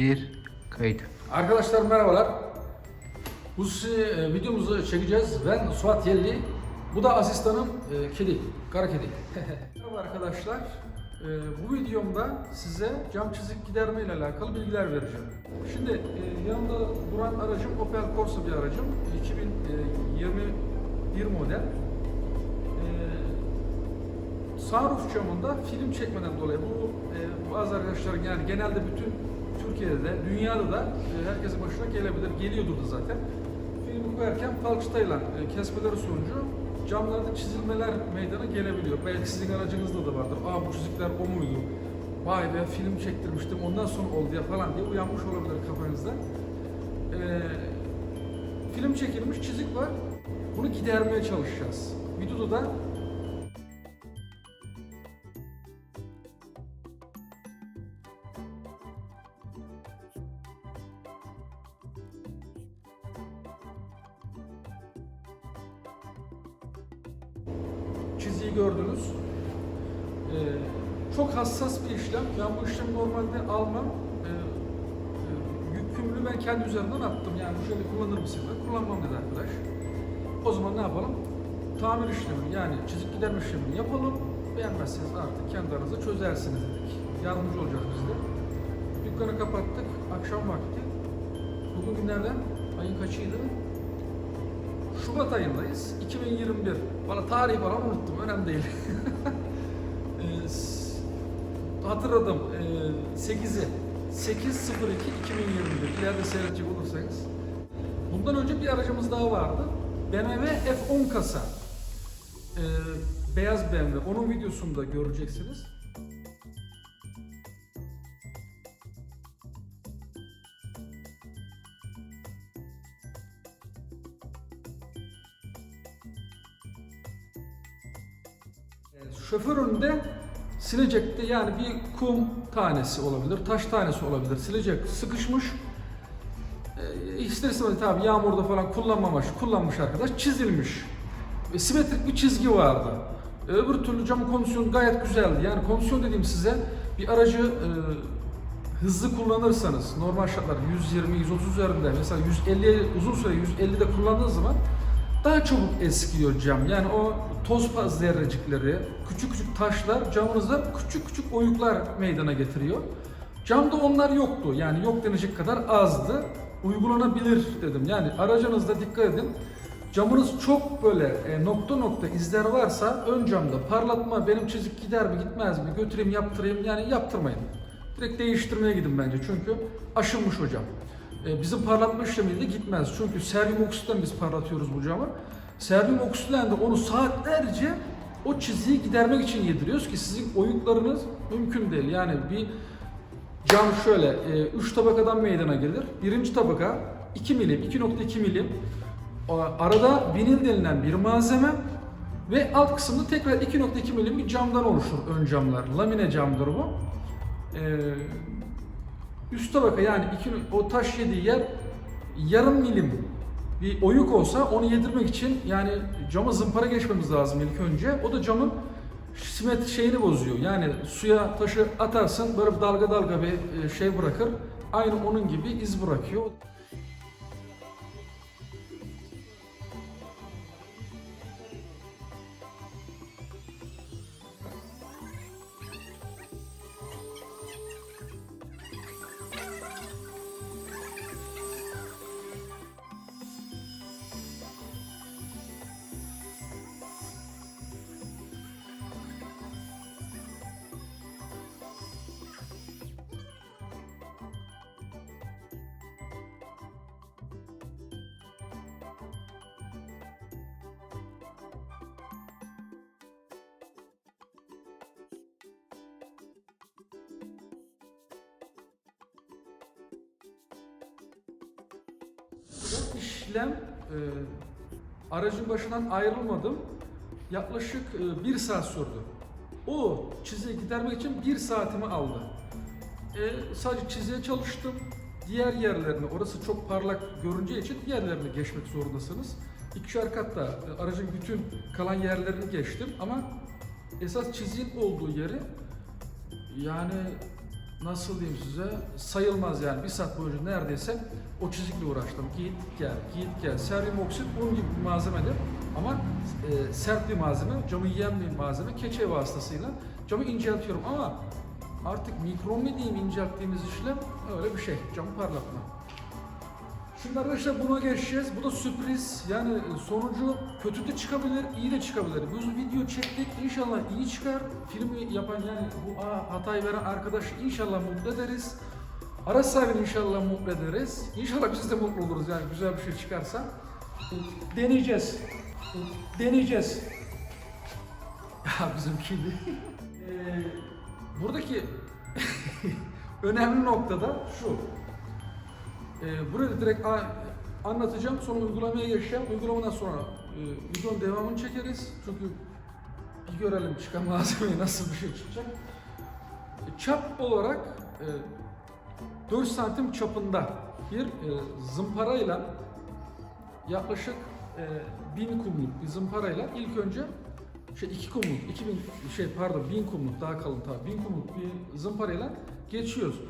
Bir kayıt. Arkadaşlar merhabalar. Bu e, videomuzu çekeceğiz. Ben Suat Yelli. Bu da asistanım e, kedi, kara kedi. Merhaba arkadaşlar. E, bu videomda size cam çizik giderme ile alakalı bilgiler vereceğim. Şimdi e, yanımda duran aracım Opel Corsa bir aracım. 2021 model. E, sunroof camında film çekmeden dolayı bu e, bazı arkadaşların yani genelde bütün Türkiye'de de dünyada da e, herkesin başına gelebilir. Geliyordur da zaten. Filmi koyarken falçatayla e, kesmeleri sonucu camlarda çizilmeler meydana gelebiliyor. Belki sizin aracınızda da vardır. Aa bu çizikler o muydu? Vay be film çektirmiştim ondan sonra oldu ya falan diye uyanmış olabilir kafanızda. E, film çekilmiş çizik var. Bunu gidermeye çalışacağız. Videoda da ben kendi üzerimden attım. Yani bu şöyle kullanır mısın? Kullanmam dedi arkadaş. O zaman ne yapalım? Tamir işlemini yani çizik giderme işlemini yapalım. Beğenmezseniz artık kendi aranızda çözersiniz dedik. Yardımcı olacak bizde. Dükkanı kapattık. Akşam vakti. Bugün günlerden ayın kaçıydı? Şubat ayındayız. 2021. Valla tarihi falan unuttum. Önemli değil. Ee, hatırladım. Ee, 8'i. 8.02 2021. İleride seyredecek olursanız. Bundan önce bir aracımız daha vardı. BMW F10 kasa. Ee, beyaz BMW. Onun videosunu da göreceksiniz. Şoför önünde silecekte yani bir kum tanesi olabilir, taş tanesi olabilir. Silecek sıkışmış. E, ister istemez tabii yağmurda falan kullanmamış, kullanmış arkadaş çizilmiş. Ve simetrik bir çizgi vardı. E, öbür türlü camın kondisyonu gayet güzeldi. Yani kondisyon dediğim size bir aracı e, hızlı kullanırsanız normal şartlar 120 130 üzerinde mesela 150 uzun süre 150'de kullandığınız zaman daha çabuk eskiyor cam. Yani o toz zerrecikleri, küçük küçük taşlar camınızda küçük küçük oyuklar meydana getiriyor. Camda onlar yoktu. Yani yok denecek kadar azdı. Uygulanabilir dedim. Yani aracınızda dikkat edin. Camınız çok böyle e, nokta nokta izler varsa ön camda parlatma benim çizik gider mi gitmez mi götüreyim yaptırayım yani yaptırmayın. Direkt değiştirmeye gidin bence çünkü aşınmış o cam. E, bizim parlatma işlemiyle gitmez. Çünkü seryum oksitten biz parlatıyoruz bu camı. Seryum oksitten de onu saatlerce o çiziyi gidermek için yediriyoruz ki sizin oyuklarınız mümkün değil. Yani bir cam şöyle 3 tabakadan meydana gelir. Birinci tabaka 2 milim, 2.2 milim. Arada vinil denilen bir malzeme ve alt kısımda tekrar 2.2 milim bir camdan oluşur ön camlar. Lamine camdır bu. Ee, üst tabaka yani iki, o taş yediği yer yarım milim bir oyuk olsa onu yedirmek için yani cama zımpara geçmemiz lazım ilk önce. O da camın simetri şeyini bozuyor. Yani suya taşı atarsın böyle dalga dalga bir e, şey bırakır. Aynı onun gibi iz bırakıyor. İşlem e, aracın başından ayrılmadım. Yaklaşık e, bir saat sürdü. O çiziyi gidermek için bir saatimi aldı. E, sadece çiziye çalıştım. Diğer yerlerini, orası çok parlak görüneceği için diğerlerine geçmek zorundasınız. İkişer katta e, aracın bütün kalan yerlerini geçtim ama esas çiziğin olduğu yeri yani nasıl diyeyim size sayılmaz yani bir saat boyunca neredeyse o çizikle uğraştım. Git gel, git gel. Seryum oksit bunun gibi bir malzemedir. Ama e, sert bir malzeme, camı yiyen bir malzeme. Keçe vasıtasıyla camı inceltiyorum ama artık mikron mu diyeyim incelttiğimiz işlem öyle bir şey. Camı parlatma. Şimdi arkadaşlar buna geçeceğiz. Bu da sürpriz. Yani sonucu kötü de çıkabilir, iyi de çıkabilir. Biz video çektik. İnşallah iyi çıkar. Filmi yapan yani bu hatayı veren arkadaşı inşallah mutlu ederiz. Araç sahibini inşallah mutlu ederiz. İnşallah biz de mutlu oluruz yani güzel bir şey çıkarsa. Deneyeceğiz. Deneyeceğiz. Ya bizimki gibi. Ee, buradaki önemli nokta da şu. Ee, burada direkt a- anlatacağım, sonra uygulamaya geçeceğim. Uygulamadan sonra e, videonun devamını çekeriz. Çünkü bir görelim çıkan malzemeyi nasıl bir şey çıkacak. E, Çap olarak e, 4 santim çapında bir e, zımparayla yaklaşık e, 1000 kumluk bir zımparayla ilk önce şey 2 kumluk, 2000 şey pardon 1000 kumluk daha kalın tabii 1000 kumluk bir zımparayla geçiyoruz.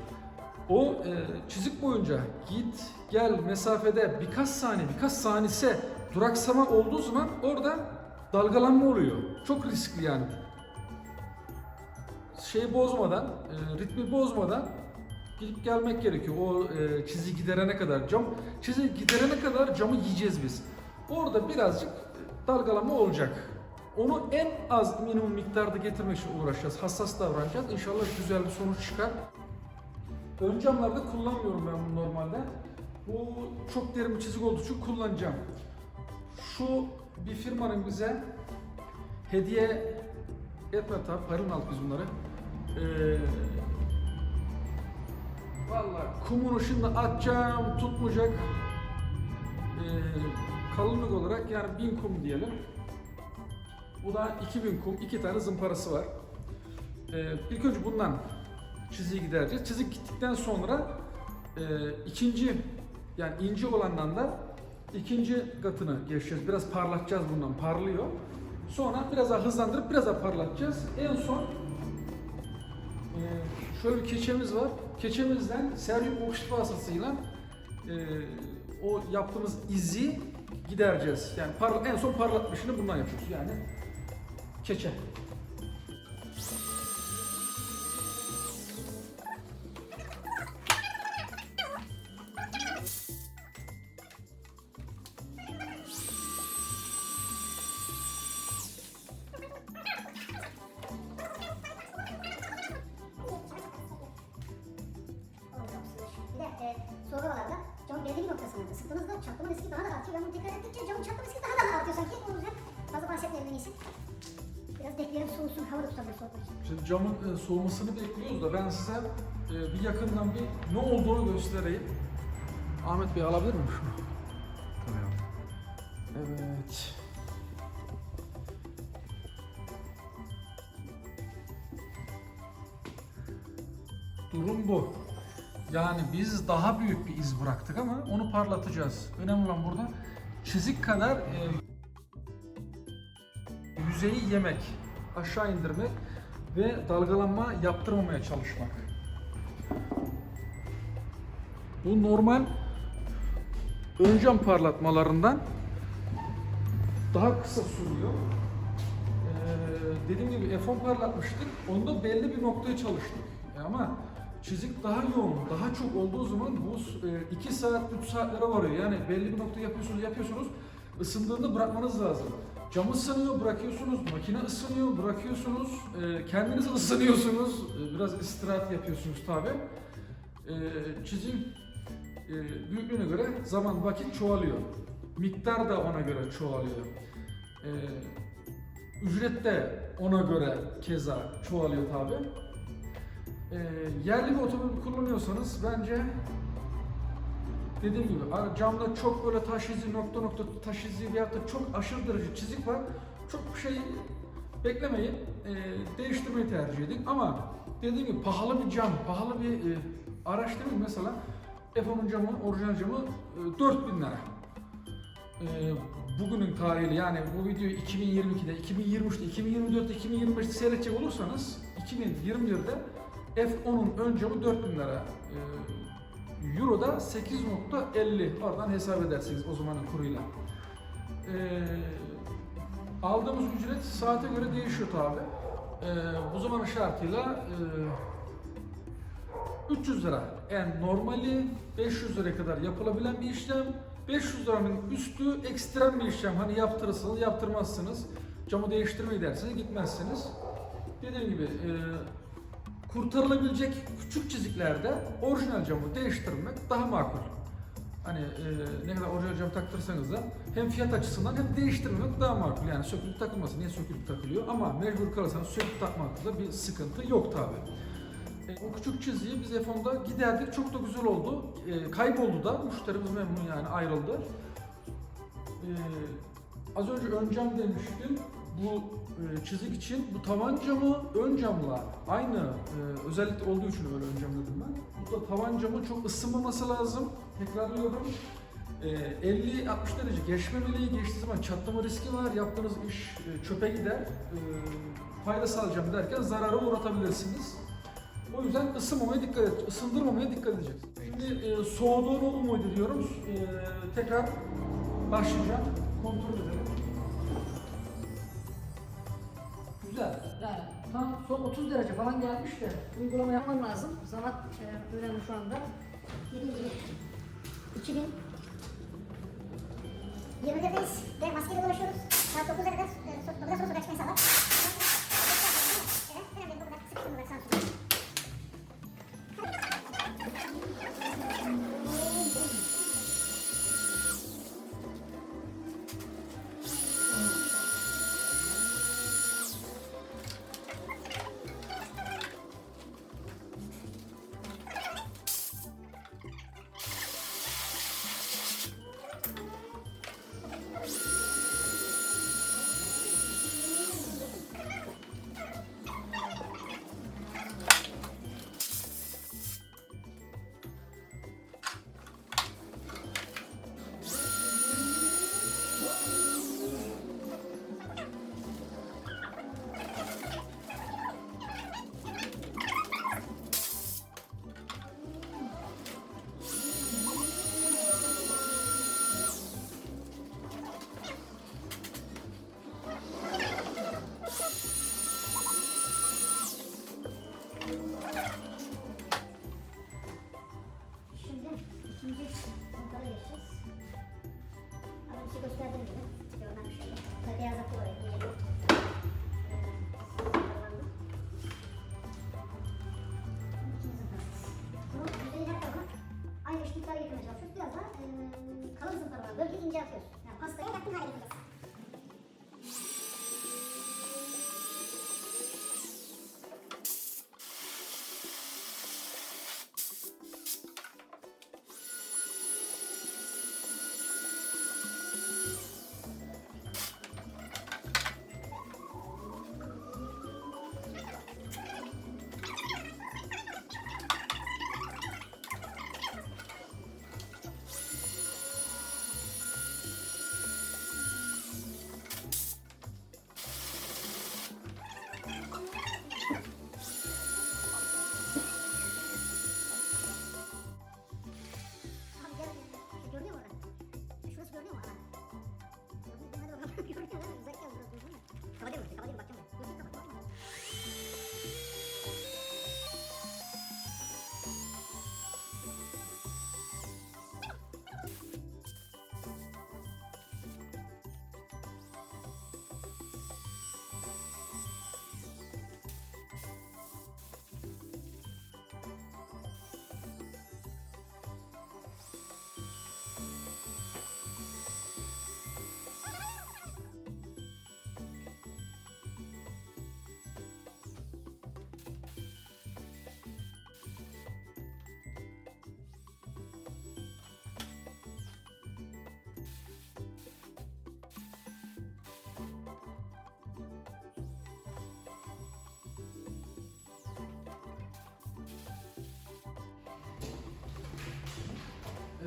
O e, çizik boyunca git gel mesafede birkaç saniye birkaç saniyese duraksama olduğu zaman orada dalgalanma oluyor. Çok riskli yani. Şeyi bozmadan, e, ritmi bozmadan gidip gelmek gerekiyor. O e, çiziyi giderene kadar cam çiziyi giderene kadar camı yiyeceğiz biz. Orada birazcık dalgalanma olacak. Onu en az minimum miktarda getirmek için uğraşacağız. Hassas davranacağız. İnşallah güzel bir sonuç çıkar. Ön camlarda kullanmıyorum ben bunu normalde. Bu çok derin bir çizik olduğu için kullanacağım. Şu bir firmanın bize hediye etme tabi paranın aldık biz bunları. Ee, Valla kumunu şimdi atacağım tutmayacak. Ee, kalınlık olarak yani 1000 kum diyelim. Bu da 2000 kum, iki tane zımparası var. Ee, ilk önce bundan çiziyi gidereceğiz. Çizik gittikten sonra e, ikinci yani ince olandan da ikinci katını geçeceğiz. Biraz parlatacağız bundan. Parlıyor. Sonra biraz daha hızlandırıp biraz daha parlatacağız. En son e, şöyle bir keçemiz var. Keçemizden seryum oksit vasıtasıyla e, o yaptığımız izi gidereceğiz. Yani parla, en son parlatma işini bundan yapıyoruz. Yani keçe. Soğumasını bekliyoruz da ben size e, bir yakından bir ne olduğunu göstereyim. Ahmet Bey alabilir miyim şunu? Evet. Durum bu. Yani biz daha büyük bir iz bıraktık ama onu parlatacağız. Önemli olan burada çizik kadar e, yüzeyi yemek, aşağı indirmek ve dalgalanma yaptırmamaya çalışmak. Bu normal ön cam parlatmalarından daha kısa sürüyor. Ee, dediğim gibi F10 parlatmıştık. Onda belli bir noktaya çalıştık. E ama çizik daha yoğun, daha çok olduğu zaman bu 2 saat, 3 saatlere varıyor. Yani belli bir nokta yapıyorsunuz, yapıyorsunuz. Isındığında bırakmanız lazım. Cam ısınıyor, bırakıyorsunuz. Makine ısınıyor, bırakıyorsunuz. E, kendiniz ısınıyorsunuz. E, biraz istirahat yapıyorsunuz tabi. E, çizik e, büyüklüğüne göre zaman vakit çoğalıyor. Miktar da ona göre çoğalıyor. E, ücret de ona göre keza çoğalıyor tabi. E, yerli bir otomobil kullanıyorsanız bence dediğim gibi camda çok böyle taş izi nokta nokta taş izi veyahut da çok aşırı derece çizik var. Çok bir şey beklemeyin. E, değiştirmeyi tercih edin. Ama dediğim gibi pahalı bir cam, pahalı bir e, araç değil mi? Mesela F10'un camı, orijinal camı e, 4000 lira. E, bugünün tarihiyle yani bu videoyu 2022'de, 2023'te, 2024'te, 2025'te seyredecek olursanız 2021'de F10'un ön camı 4000 lira. Ee, Euro da 8.50. Oradan hesap edersiniz o zamanın kuruyla. Ee, aldığımız ücret saate göre değişiyor tabi. bu zamanın şartıyla e, 300 lira en normali 500 liraya kadar yapılabilen bir işlem. 500 liranın üstü ekstrem bir işlem. Hani yaptırırsınız, yaptırmazsınız. Camı değiştirmeyi dersiniz, gitmezsiniz. Dediğim gibi e, kurtarılabilecek küçük çiziklerde orijinal camı değiştirmek daha makul. Hani e, ne kadar orijinal cam taktırsanız da hem fiyat açısından hem değiştirmemek daha makul. Yani sökülüp takılması niye sökülüp takılıyor ama mecbur kalırsanız söküp takmakta da bir sıkıntı yok tabi. o küçük çizgiyi biz F10'da giderdik. Çok da güzel oldu. E, kayboldu da. Müşterimiz memnun yani ayrıldı. E, az önce ön cam demiştim. Bu e, çizik için bu tavan camı ön camla aynı e, özellik olduğu için öyle ön cam dedim ben. Bu da tavan camı çok ısınmaması lazım. Tekrarlıyorum. E, 50-60 derece geçmemeli. Geçtiği zaman çatlama riski var. Yaptığınız iş e, çöpe gider. E, fayda sağlayacağım derken zarara uğratabilirsiniz. O yüzden ısınmamaya dikkat et, ısındırmamaya dikkat edeceğiz. Şimdi soğuduğunu umut ediyoruz. Tekrar başlayacağım. Kontrol edelim. Son 30 derece falan gelmiş de uygulama yapman lazım. Zaman e, önemli şu anda. Dediğim gibi 2000 21'deyiz ve maskeyle dolaşıyoruz. Saat 9'a kadar e, so- bundan sonra sokağa çıkma. gracias.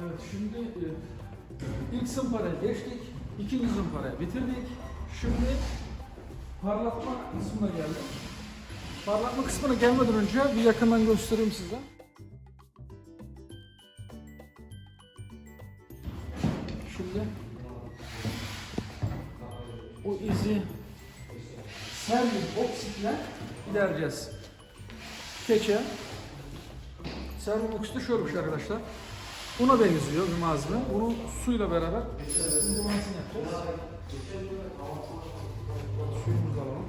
Evet şimdi e, ilk zımparaya geçtik. ikinci zımparaya bitirdik. Şimdi parlatma kısmına geldik. Parlatma kısmına gelmeden önce bir yakından göstereyim size. Şimdi o izi servis oksitle gidereceğiz. Keçe. Servis oksit de şöyle bir şey arkadaşlar. Una benziyor bir malzeme. Bunu suyla beraber uygulamasını yapacağız. Suyumuzu alalım.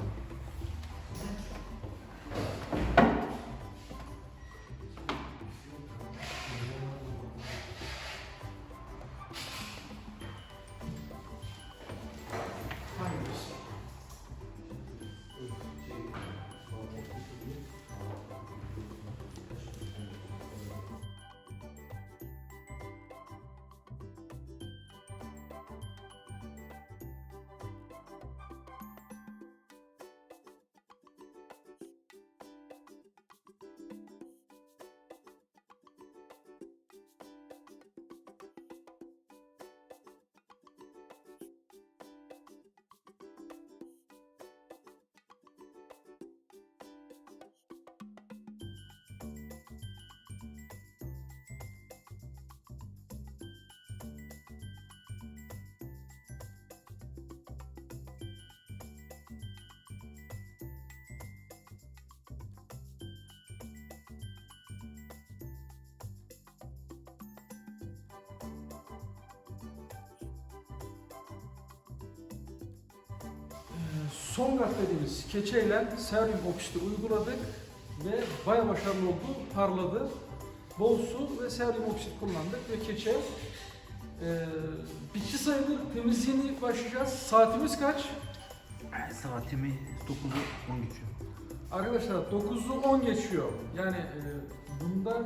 Son kat dediğimiz keçeyle seryum oksiti uyguladık ve baya başarılı oldu, parladı. Bol su ve seryum oksit kullandık ve keçe e, bitti sayılır. Temizliğini başlayacağız. Saatimiz kaç? Saatimi 9'u 10 geçiyor. Arkadaşlar 9'u 10 geçiyor. Yani e, bunda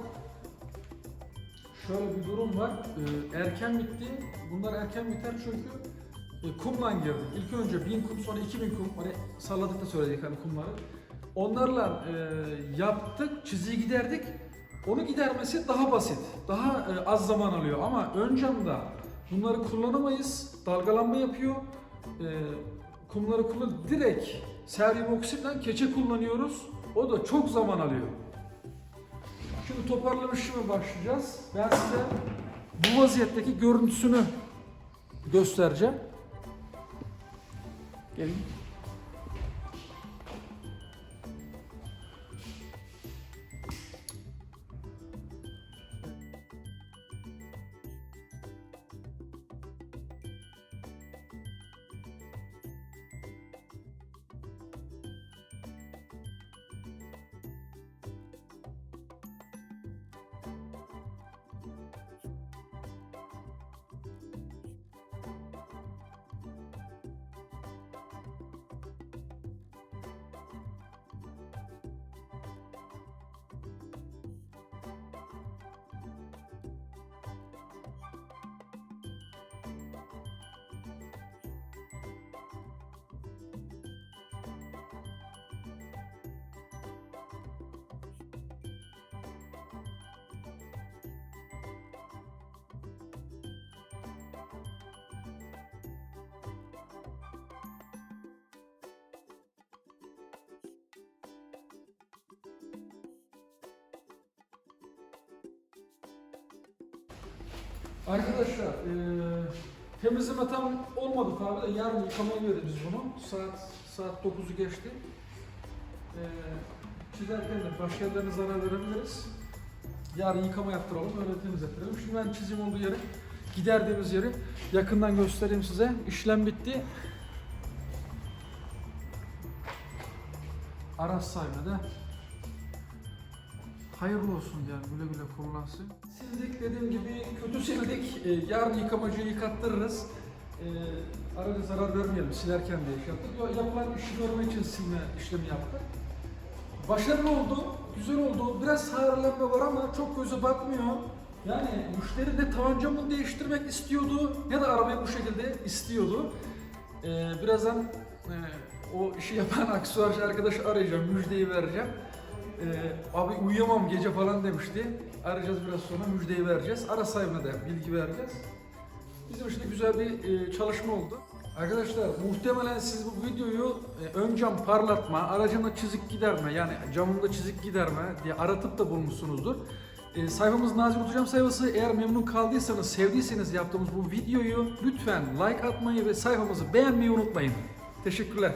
şöyle bir durum var. E, erken bitti. Bunlar erken biter çünkü e, kumla girdik. İlk önce 1000 kum sonra 2000 kum. Hani salladık da söyledik hani kumları. Onlarla e, yaptık, çiziyi giderdik. Onu gidermesi daha basit. Daha e, az zaman alıyor ama ön camda bunları kullanamayız. Dalgalanma yapıyor. E, kumları kullan direkt seryum oksitle keçe kullanıyoruz. O da çok zaman alıyor. Şimdi toparlama işlemi başlayacağız. Ben size bu vaziyetteki görüntüsünü göstereceğim. Yeah. Arkadaşlar eee temizleme tam olmadı tabi de yarın yıkamaya veririz biz bunu. Saat saat 9'u geçti. Eee çizerken de başka yerlerine zarar verebiliriz. Yarın yıkama yaptıralım öyle temizlettirelim. Şimdi ben çizim olduğu yeri giderdiğimiz yeri yakından göstereyim size. İşlem bitti. Araç sahibi de hayırlı olsun yani güle güle kullansın. Sildik dediğim gibi kötü sildik. Ee, yarın yıkamacıyı yıkattırırız. Ee, araca zarar vermeyelim silerken de. Yo- Yapılan işi görmek için silme işlemi yaptık. Başarılı oldu, güzel oldu. Biraz hararetme var ama çok göze batmıyor. Yani müşteri ne tabancamını değiştirmek istiyordu ne de arabayı bu şekilde istiyordu. Ee, birazdan e, o işi yapan aksesuarcı arkadaşı arayacağım, müjdeyi vereceğim. Ee, abi uyuyamam gece falan demişti. Arayacağız biraz sonra müjdeyi vereceğiz. Ara sahibine de bilgi vereceğiz. Bizim için de güzel bir e, çalışma oldu. Arkadaşlar muhtemelen siz bu videoyu e, ön cam parlatma, aracında çizik giderme yani camında çizik giderme diye aratıp da bulmuşsunuzdur. E, sayfamız Nazik Oturacağım sayfası. Eğer memnun kaldıysanız, sevdiyseniz yaptığımız bu videoyu lütfen like atmayı ve sayfamızı beğenmeyi unutmayın. Teşekkürler.